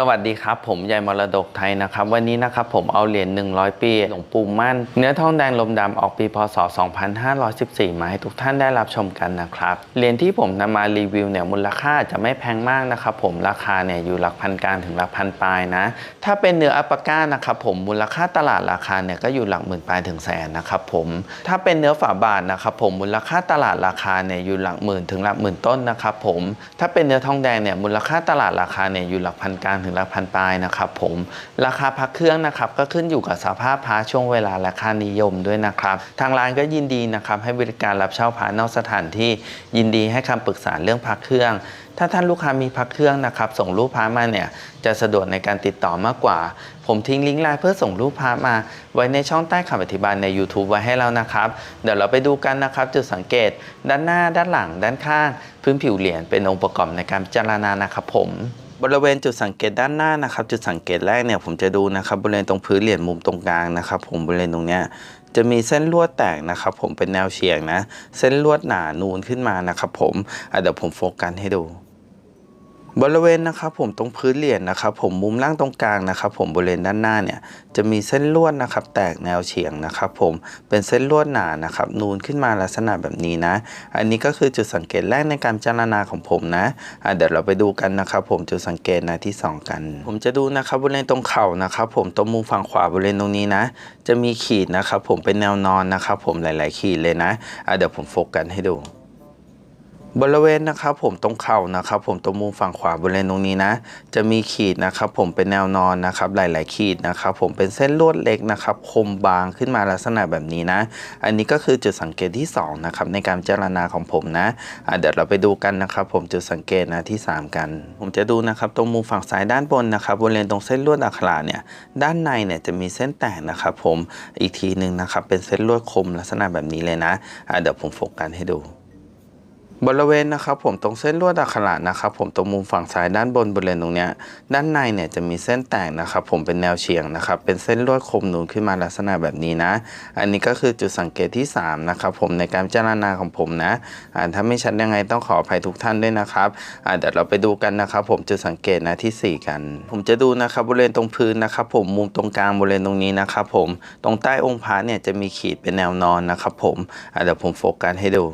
สวัสดีครับ ผมยายมรดกไทยนะครับ วันนี้นะครับผมเอาเหรียญ100 ปีหลวงปู่มั่น เนื้อทองแดงลมดำออกปีพศ 2514 มาให้ทุกท่านได้รับชมกันนะครับเหรียญที่ผมนำมารีวิวเนี่ยมูลค่าจะไม่แพงมากนะครับผมราคาเนี่ยอยู่หลักพันกลางถึงหลักพันปลายนะ ถ้าเป็นเนื้ออัปปาก้านะครับผมมูลค่าตลาดราคาเนี่ยก็อยู่หลักหมื่นปลายถึงแสนนะครับผมถ้าเป็นเนื้อฝาบาทนะครับผมมูลค่าตลาดราคาเนี่ยอยู่หลักหมื่นถึงหลักหมื่นต้นนะครับผมถ้าเป็นเนื้อทองแดงเนี่ยมูลค่าตลาดราคาเนี่ยอยู่หลักพันกลางถึงหลักพันปลายนะครับผมราคาพักเครื่องนะครับก็ขึ้นอยู่กับสภาพพระช่วงเวลาและค่านิยมด้วยนะครับทางร้านก็ยินดีนะครับให้บริการรับเช่าพระนอกสถานที่ยินดีให้คำปรึกษาเรื่องพักเครื่อง ถ้าท่านลูกค้ามีพักเครื่องนะครับส่งรูปพระมาเนี่ยจะสะดวกในการติดต่อมากกว่า ผมทิ้งลิงก์ไลน์เพื่อส่งรูปพระมา ไว้ในช่องใต้คำอธิบายใน YouTube ไว้ให้แล้วนะครับ เดี๋ยวเราไปดูกันนะครับจุดสังเกต ด้านหน้าด้านหลัง ด้านข้าง พื้นผิวเหรียญเป็นองค์ประกอบในการพิจารณานะครับผม บริเวณจุดสังเกตด้านหน้านะครับ จุดสังเกตแรกเนี่ยผมจะดูนะครับบริเวณตรงพื้นเหรียญมุมตรงกลางนะครับ ผมบริเวณตรงเนี้ยจะมีเส้นลวดแตกนะครับ ผมเป็นแนวเฉียงนะ เส้นลวดหนานูนขึ้นมานะครับ ผมเดี๋ยวผมโฟกัสให้ดู บริเวณนะครับผมตรงพื้นเหรียญนะครับผมมุมล่างตรงกลางนะครับผมบริเวณด้านหน้าเนี่ยจะมีเส้นลวดนะครับแตกแนวเฉียงนะครับผมเป็นเส้นลวดหนานะครับนูนขึ้นมาลักษณะแบบนี้นะ อันนี้ก็คือจุดสังเกตแรกในการพิจารณาของผมนะะเดี๋ยวเราไปดูกันนะครับผมจุดสังเกตนะที่สองกัน ผมจะดูนะครับบริเวณตรงเข่านะครับผมตรงมุมฝั่งขวาบริเวณตรงนี้นะ จะมีขีดนะครับผมเป็นแนวนอนนะครับผมหลาย ๆ ขีดเลยนะะเดี๋ยวผมโฟกัสให้ดู บริเวณนะครับผมตรงเข่านะครับผมตรงมุมฝั่งขวาบริเวณตรงนี้นะ จะมีขีดนะครับผมเป็นแนวนอนนะครับหลาย ๆ ขีดนะครับผมเป็นเส้นลวดเล็กนะครับคมบางขึ้นมาลักษณะแบบนี้นะ อันนี้ก็คือจุดสังเกตที่สองนะครับในการพิจารณาของผมนะะเดี๋ยวเราไปดูกันนะครับผมจุดสังเกตนะที่สามกัน ผมจะดูนะครับตรงมุมฝั่งซ้ายด้านบนนะครับบริเวณตรงเส้นลวดอักขระเนี่ยด้านในเนี่ยจะมีเส้นแตกนะครับผมอีกทีหนึ่งนะครับเป็นเส้นลวดคมลักษณะแบบนี้เลยนะะเดี๋ยวผมโฟกัสให้ดู บริเวณนะครับผมตรงเส้นลวดอักขระนะครับผมตรงมุมฝั่งซ้ายด้านบนบริเวณตรงนี้ด้านในเนี่ยจะมีเส้นแตกนะครับผมเป็นแนวเฉียงนะครับเป็นเส้นลวดคมนูนขึ้นมาลักษณะแบบนี้นะ อันนี้ก็คือจุดสังเกตที่ 3 นะครับผมในการพิจารณาของผมนะอ่าถ้าไม่ชัดยังไงต้องขออภัยทุกท่านด้วยนะครับอ่าเดี๋ยวเราไปดูกันนะครับผมจุดสังเกตนะที่ 4 กัน ผมจะดูนะครับบริเวณตรงพื้นนะครับผมมุมตรงกลางบริเวณตรงนี้นะครับผมตรงใต้องค์พระเนี่ยจะมีขีดเป็นแนวนอนนะครับผมอ่าเดี๋ยวผมโฟกัสให้ดู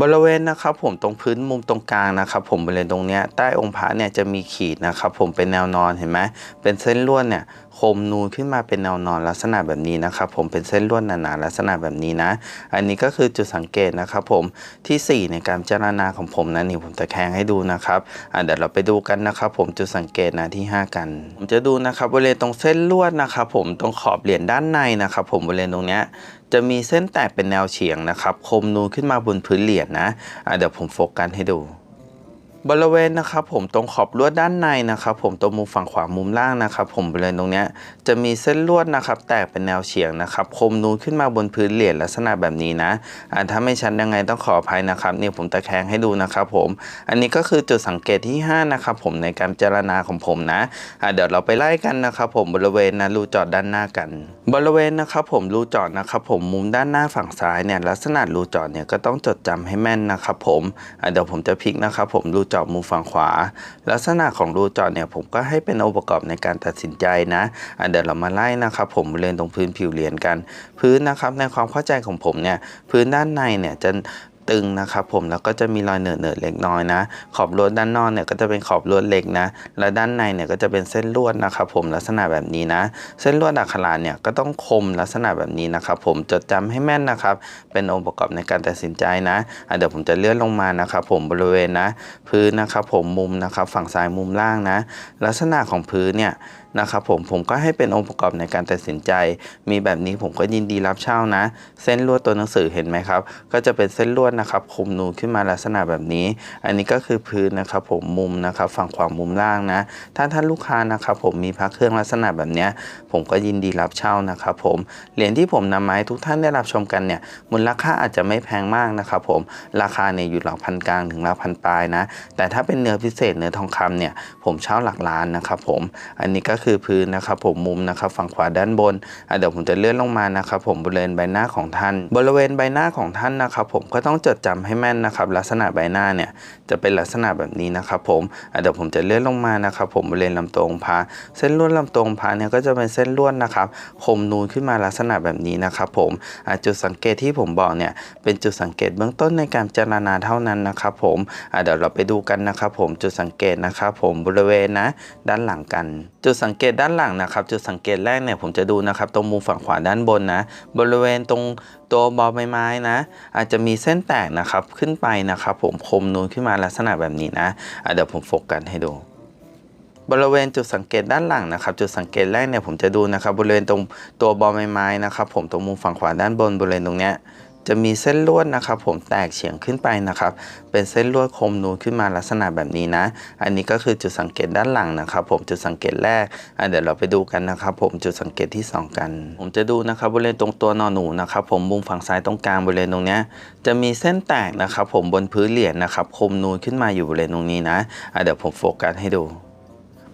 บริเวณนะครับผมตรงพื้นมุมตรงกลางนะครับผมบริเวณตรงเนี้ยใต้องค์พระเนี่ยจะมีขีดนะครับผมเป็นแนวนอนเห็นไหมเป็นเส้นลวดเนี่ยคมนูนขึ้นมาเป็นแนวนอนลักษณะแบบนี้นะครับผมเป็นเส้นลวดหนาๆลักษณะแบบนี้นะ อันนี้ก็คือจุดสังเกตนะครับผมทีสี่4 ในการพิจรณาของผมนะนี่ผมจะแข่งให้ดูนะครับอะเดี๋ยวเราไปดูกันนะครับผมจุดสังเกตนะที่ 5 กัน ผมจะดูนะครับบริเวณตรงเส้นลวดนะครับผมตรงขอบเหรียญด้านในนะครับผมบริเวณตรงเนี้ย จะมีเส้นแตกเป็นแนวเฉียงนะครับ คมนูนขึ้นมาบนพื้นเหรียญนะะเดี๋ยวผมโฟกัสให้ดู บริเวณนะครับผมตรงขอบลวดด้านในนะครับผมตรงมุมฝั่งขวามุมล่างนะครับผมบริเวณตรงนี้จะมีเส้นลวดนะครับแตกเป็นแนวเฉียงนะครับคมนูนขึ้นมาบนพื้นเหรียญลักษณะแบบนี้นะอ่าถ้าไม่ชัดยังไงต้องขออภัยนะครับนี่ผมตะแคงให้ดูนะครับผมอันนี้ก็คือจุดสังเกตที่ห้านะครับผมในการพิจารณาของผมนะอ่าเดี๋ยวเราไปไล่กันนะครับผมบริเวณนะรูจอดด้านหน้ากัน บริเวณนะครับผมรูจอดนะครับผมมุมด้านหน้าฝั่งซ้ายเนี่ยลักษณะรูจอดเนี่ยก็ต้องจดจำให้แม่นนะครับผมอะเดี๋ยวผมจะพลิกนะครับผมรูจอบมุมฝั่งขวา ลักษณะของรูจอดเนี่ยผมก็ให้เป็นองค์ประกอบในการตัดสินใจนะะเดี๋ยวเรามาไล่นะครับ ผมเรียนตรงพื้นผิวเหรียญกัน พื้นนะครับในความเข้าใจของผมเนี่ยพื้นด้านในเนี่ยจะ ตึงนะครับผมแล้วก็จะมีรอยเหนอะเนอะเล็กน้อยนะ ขอบลวดด้านนอกเนี่ยก็จะเป็นขอบลวดเล็กนะ และด้านในเนี่ยก็จะเป็นเส้นลวดนะครับผมลักษณะแบบนี้นะ เส้นลวดอักขระเนี่ยก็ต้องคมลักษณะแบบนี้นะครับผมจดจำให้แม่นนะครับ เป็นองค์ประกอบในการตัดสินใจนะะเดี๋ยวผมจะเลื่อนลงมานะครับผมบริเวณนะ พื้นนะครับผมมุมนะครับฝั่งซ้ายมุมล่างนะ ลักษณะของพื้นเนี่ย นะครับผมผมก็ให้เป็นองค์ประกอบในการตัดสินใจ มีแบบนี้ผมก็ยินดีรับเช่านะ เส้นลวดตัวหนังสือเห็นไหมครับ ก็จะเป็นเส้นลวดนะครับคมนูนขึ้นมาลักษณะแบบนี้ อันนี้ก็คือพื้นนะครับผมมุมนะครับฝั่งขวามุมล่างนะ ถ้าท่านลูกค้านะครับผมมีพระเครื่องลักษณะแบบนี้ผมก็ยินดีรับเช่านะครับผมเหรียญที่ผมนำมาให้ทุกท่านได้รับชมกันเนี่ยมูลค่าอาจจะไม่แพงมากนะครับผมราคาเนี่ยอยู่หลักพันกลางถึงหลักพันปลายนะ แต่ถ้าเป็นเนื้อพิเศษเนื้อทองคำเนี่ยผมเช่าหลักล้านนะครับผมอันนี้ก็คือพื้นนะครับผมมุมนะครับฝั่งขวาด้านบนเดี๋ยวผมจะเลื่อนลงมานะครับผมบริเวณใบหน้าของท่าน บริเวณใบหน้าของท่านนะครับผมก็ต้องจดจำให้แม่นนะครับลักษณะใบหน้าเนี่ยจะเป็นลักษณะแบบนี้นะครับผมเดี๋ยวผมจะเลื่อนลงมานะครับผมบริเวณลำตัวองค์พระเส้นลวดลำตัวองค์พระเนี่ยก็จะเป็นเส้นลวดนะครับคมนูนขึ้นมาลักษณะแบบนี้นะครับผมจุดสังเกตที่ผมบอกเนี่ยเป็นจุดสังเกตเบื้องต้นในการพิจารณาเท่านั้นนะครับผมเดี๋ยวเราไปดูกันนะครับผมจุดสังเกตนะครับผมบริเวณนะด้านหลังกัน จุดสังงเกตด้านหลังนะครับ จุดสังเกตแรกเนี่ยผมจะดูนะครับ ตรงมุมฝั่งขวาด้านบนนะ บริเวณตรงตัวบอใบไม้นะ อาจจะมีเส้นแตกนะครับขึ้นไปนะครับ ผมคมนูนขึ้นมาลักษณะแบบนี้นะะเดี๋ยวผมโฟกัสให้ดูบริเวณจุดสังเกตด้านหลังนะครับ จุดสังเกตแรกเนี่ยผมจะดูนะครับ บริเวณตรงตัวบอใบไม้นะครับ ผมตรงมุมฝั่งขวาด้านบนบริเวณตรงเนี้ย จะมีเส้นลวดนะครับ ผมแตกเฉียงขึ้นไปนะครับ เป็นเส้นลวดคมนูนขึ้นมาลักษณะแบบนี้นะ อันนี้ก็คือจุดสังเกตด้านหลังนะครับ ผมจุดสังเกตแรกอะเดี๋ยวเราไปดูกันนะครับ ผมจุดสังเกตที่สองกัน ผมจะดูนะครับบริเวณตรงตัวนอนหนูนะครับ ผมมุมฝั่งซ้ายตรงกลางบริเวณตรงนี้จะมีเส้นแตกนะครับ ผมบนพื้นเหรียญนะครับ คมนูนขึ้นมาอยู่บริเวณตรงนี้นะอะเดี๋ยวผมโฟกัสให้ดู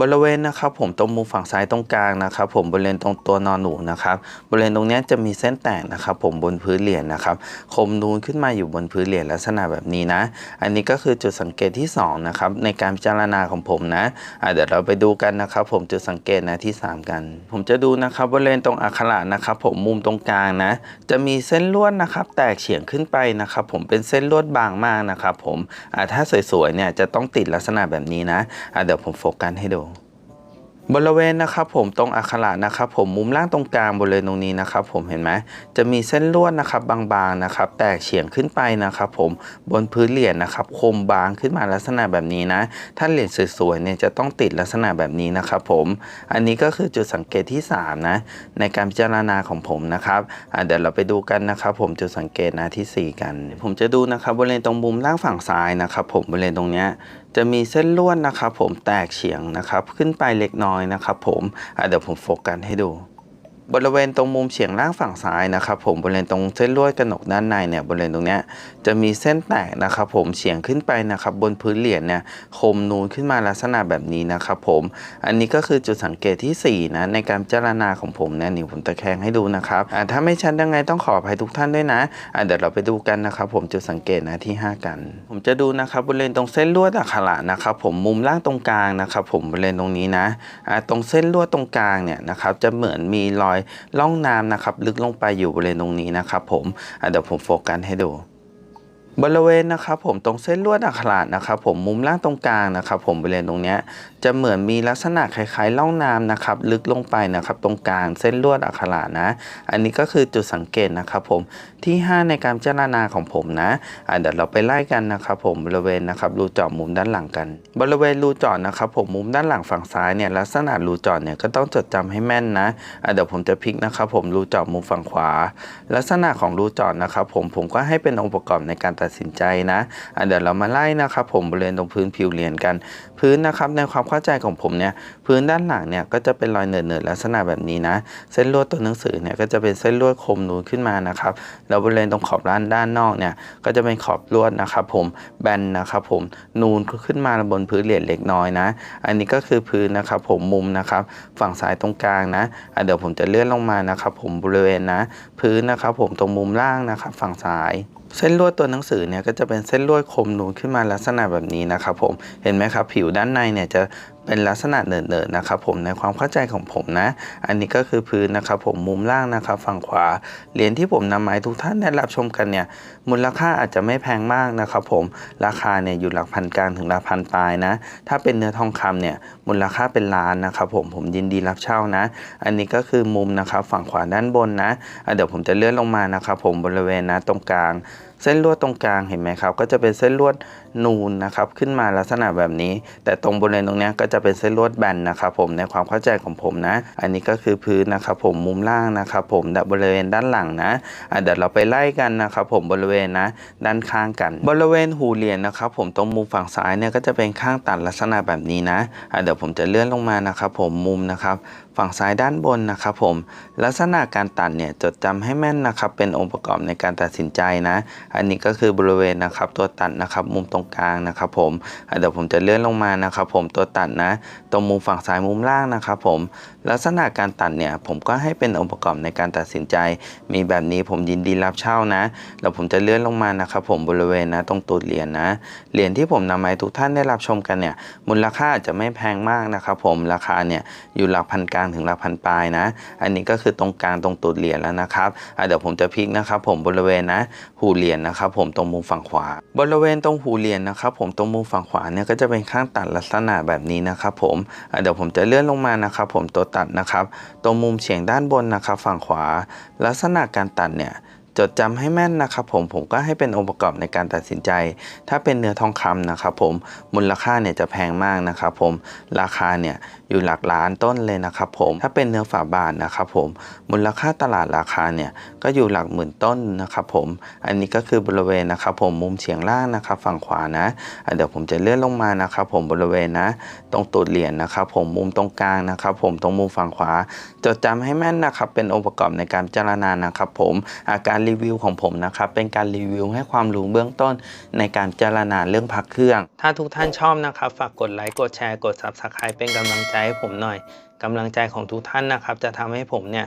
บริเวณนะครับผมตรงมุมฝั่งซ้ายตรงกลางนะครับผมบริเวณตรงตัวนอนหนูนะครับบริเวณตรงนี้จะมีเส้นแตกนะครับผมบนพื้นเหรียญนะครับคมนูนขึ้นมาอยู่บนพื้นเหรียญลักษณะแบบนี้นะ อันนี้ก็คือจุดสังเกตที่สองนะครับในการพิจารณาของผมนะะเดี๋ยวเราไปดูกันนะครับผมจุดสังเกตนะที่สามกัน ผมจะดูนะครับบริเวณตรงอักขระนะครับผมมุมตรงกลางนะ จะมีเส้นลวดนะครับแตกเฉียงขึ้นไปนะครับผมเป็นเส้นลวดบางมากนะครับผมถ้าสวยๆเนี่ยจะต้องติดลักษณะแบบนี้นะะเดี๋ยวผมโฟกัสให้ดู บริเวณนะครับผมตรงอักขระนะครับผมมุมล่างตรงกลางบริเวณตรงนี้นะครับผมเห็นไหมจะมีเส้นลวดนะครับบางๆนะครับแตกเฉียงขึ้นไปนะครับผมบนพื้นเหรียญนะครับคมบางขึ้นมาลักษณะแบบนี้นะถ้าเหรียญสวยๆเนี่ยจะต้องติดลักษณะแบบนี้นะครับผมอันนี้ก็คือจุดสังเกตที่ 3 นะในการพิจารณาของผมนะครับเดี๋ยวเราไปดูกันนะครับผมจุดสังเกตนะที่ 4 กัน ผมจะดูนะครับบริเวณตรงมุมล่างฝั่งซ้ายนะครับผมบริเวณตรงเนี้ย จะมีเส้นลวดนะครับผมแตกเฉียงนะครับ ขึ้นไปเล็กน้อยนะครับผมเดี๋ยวผมโฟกัสให้ดู บริเวณตรงมุมเฉียงล่างฝั่งซ้ายนะครับผมบริเวณตรงเส้นลวดกระหนกด้านในเนี่ยบริเวณตรงเนี้ยจะมีเส้นแตกนะครับผมเฉียงขึ้นไปนะครับบนพื้นเหรียญเนี่ยคมนูนขึ้นมาลักษณะแบบนี้นะครับผมอันนี้ก็คือจุดสังเกตที่สี่นะในการพิจารณาของผมเนะนี่ผมตะแคงให้ดูนะครับอะถ้าไม่ชัดยังไงต้องขออภัยทุกท่านด้วยนะอะเดี๋ยวเราไปดูกันนะครับผมจุดสังเกตนะที่ห้ากัน ผมจะดูนะครับบริเวณตรงเส้นลวดอักขระนะครับผมมุมล่างตรงกลางนะครับผมบริเวณตรงนี้นะอะตรงเส้นลวดตรงกลางเนี่ยนะครับจะเหมือนมีรอยร่องน้ำนะครับ ลึกลงไปอยู่บริเวณตรงนี้นะครับผมเดี๋ยวผมโฟกัสให้ดู บริเวณนะครับผมตรงเส้นลวดอักขระนะครับผมมุมล่างตรงกลางนะครับผมบริเวณตรงนี้จะเหมือนมีลักษณะคล้ายๆร่องน้ำนะครับลึกลงไปนะครับตรงกลางเส้นลวดอักขระนะ อันนี้ก็คือจุดสังเกตนะครับผมที่ 5 ในการพิจารณาของผมนะอะเดี๋ยวเราไปไล่กันนะครับผมบริเวณนะครับรูจาะมุมด้านหลังกัน บริเวณรูจาะนะครับผมมุมด้านหลังฝั่งซ้ายเนี่ยลักษณะรูจาะเนี่ยก็ต้องจดจำให้แม่นนะอะเดี๋ยวผมจะพลิกนะครับผมรูจาะมุมฝั่งขวา ลักษณะของรูจาะนะครับผมผมก็ให้เป็นองค์ประกอบในการตัดสินใจนะะเดี๋ยวเรามาไล่นะครับผมบริเวณตรงพื้นผิวเรียญกัน พื้นนะครับในความเข้าใจของผมเนี่ยพื้นด้านหลังเนี่ยก็จะเป็นรอยเนิร์ดๆลักษณะแบบนี้นะ เส้นลวดตัวหนังสือเนี่ยก็จะเป็นเส้นลวดคมนูนขึ้นมานะครับแล้วบริเวณตรงขอบด้านด้านนอกเนี่ยก็จะเป็นขอบลวดนะครับผมแบนนะครับผมนูนขึ้นมาบนพื้นเหรียญเล็กน้อยนะ อันนี้ก็คือพื้นนะครับผมมุมนะครับฝั่งซ้ายตรงกลางนะเดี๋ยวผมจะเลื่อนลงมานะครับผมบริเวณนะ พื้นนะครับผมตรงมุมล่างนะครับฝั่งซ้าย เส้นลวดตัวหนังสือเนี่ยก็จะเป็นเส้นลวดคมนูนขึ้นมาลักษณะแบบนี้นะครับผมเห็นไหมครับผิวด้านในเนี่ยจะเป็นลักษณะเนิร์ดๆนะครับผมในความเข้าใจของผมนะ อันนี้ก็คือพื้นนะครับผมมุมล่างนะครับ ฝั่งขวาเหรียญที่ผมนำมาให้ทุกท่านได้รับชมกันเนี่ยมูลค่าอาจจะไม่แพงมากนะครับผมราคาเนี่ยอยู่หลักพันกลางถึงหลักพันปลายนะ ถ้าเป็นเนื้อทองคำเนี่ยมูลค่าเป็นล้านนะครับผมผมยินดีรับเช่านะ อันนี้ก็คือมุมนะครับฝั่งขวาด้านบนนะะเดี๋ยวผมจะเลื่อนลงมานะครับผมบริเวณนะตรงกลาง เส้นลวดตรงกลางเห็นไหมครับ ก็จะเป็นเส้นลวดนูนนะครับ ขึ้นมาลักษณะแบบนี้ แต่ตรงบริเวณตรงนี้ก็จะเป็นเส้นลวดแบนนะครับผมในความเข้าใจของผมนะ อันนี้ก็คือพื้นนะครับผมมุมล่างนะครับผมบริเวณด้านหลังนะเดี๋ยวเราไปไล่กันนะครับผมบริเวณนะ ด้านข้างกัน บริเวณหูเหรียญนะครับ ผมตรงมุมฝั่งซ้ายเนี่ยก็จะเป็นข้างตัดลักษณะแบบนี้นะเดี๋ยวผมจะเลื่อนลงมานะครับผมมุมนะครับ ฝั่งซ้ายด้านบนนะครับผม ลักษณะการตัดเนี่ยจดจำให้แม่นนะครับ เป็นองค์ประกอบในการตัดสินใจนะ อันนี้ก็คือบริเวณนะครับ ตัวตัดนะครับมุมตรงกลางนะครับผมเดี๋ยวผมจะเลื่อนลงมานะครับ ผมตัวตัดนะ ตรงมุมฝั่งซ้ายมุมล่างนะครับผม ลักษณะการตัดเนี่ยผมก็ให้เป็นองค์ประกอบในการตัดสินใจ มีแบบนี้ผมยินดีรับเช่านะแล้วผมจะเลื่อนลงมานะครับผมบริเวณนะ ตรงตูดเหรียญนะเหรียญที่ผมนำมาให้ทุกท่านได้รับชมกันเนี่ยมูลค่าจะไม่แพงมากนะครับผมราคาเนี่ยอยู่หลักพันกลางถึงหลักพันปลายนะ อันนี้ก็คือตรงกลางตรงตูดเหรียญแล้วนะครับเดี๋ยวผมจะพลิกนะครับ ผมบริเวณนะหูเหรียญนะครับ ผมตรงมุมฝั่งขวา บริเวณตรงหูเหรียญนะครับ ผมตรงมุมฝั่งขวาเนี่ยก็จะเป็นข้างตัดลักษณะแบบนี้นะครับผมเดี๋ยวผมจะเลื่อนลงมานะครับ ผมตัวตัดนะครับตรงมุมเฉียงด้านบนนะครับ ฝั่งขวา ลักษณะการตัดเนี่ย จดจำให้แม่นนะครับผมผมก็ให้เป็นองค์ประกอบในการตัดสินใจ ถ้าเป็นเนื้อทองคำนะครับผมมูลค่าเนี่ยจะแพงมากนะครับผมราคาเนี่ยอยู่หลักล้านต้นเลยนะครับผมถ้าเป็นเนื้อฝาบาทนะครับผมมูลค่าตลาดราคาเนี่ยก็อยู่หลักหมื่นต้นนะครับผมอันนี้ก็คือบริเวณนะครับผมมุมเฉียงล่างนะครับฝั่งขวานะเดี๋ยวผมจะเลื่อนลงมานะครับผมบริเวณนะ ตรงตูดเหรียญนะครับผมมุมตรงกลางนะครับผมตรงมุมฝั่งขวา จดจำให้แม่นนะครับเป็นองค์ประกอบในการพิจารณานะครับผมอาการรีวิวของผมนะครับ เป็นการรีวิวให้ความรู้เบื้องต้นในการพิจารณาเรื่องพักเครื่อง ถ้าทุกท่านชอบนะครับ ฝากกดไลค์กดแชร์กด Subscribe เป็นกำลังใจให้ผมหน่อยกำลังใจของทุกท่านนะครับ จะทำให้ผมเนี่ย